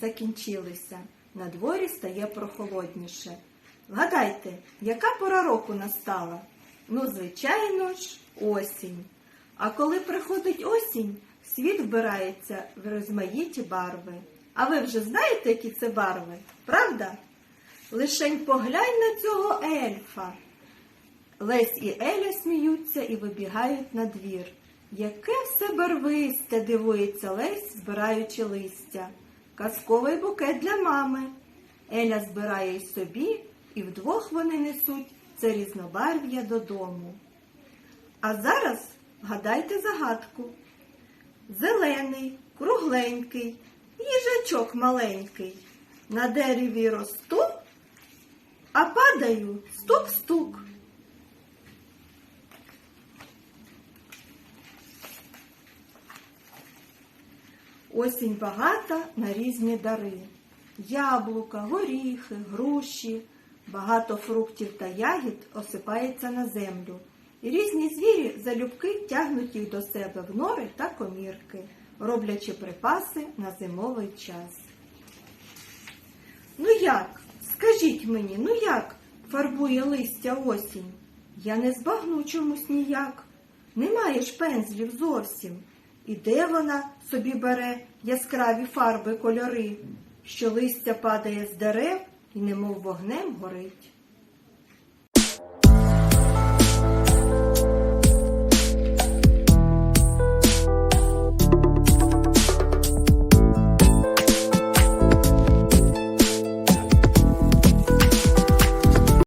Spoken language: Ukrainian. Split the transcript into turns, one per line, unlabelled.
закінчилися. На дворі стає прохолодніше. Вгадайте, яка пора року настала? Ну, звичайно ж, осінь. А коли приходить осінь, світ вбирається в розмаїті барви. А ви вже знаєте, які це барви, правда? Лишень поглянь на цього ельфа. Лесь і Еля сміються і вибігають на двір. Яке все барвисте, дивується Лесь, збираючи листя. Казковий букет для мами. Еля збирає й собі, і вдвох вони несуть це різнобарв'я додому. А зараз вгадайте загадку. Зелений, кругленький, їжачок маленький. На дереві росту, а падаю стук-стук. Осінь багата на різні дари. Яблука, горіхи, груші, багато фруктів та ягід осипається на землю. І різні звірі залюбки тягнуть їх до себе в нори та комірки, роблячи припаси на зимовий час. Ну як? Скажіть мені, ну як фарбує листя осінь? Я не збагну чомусь ніяк. Немає ж пензлів зовсім. І де вона собі бере яскраві фарби кольори, що листя падає з дерев і немов вогнем горить.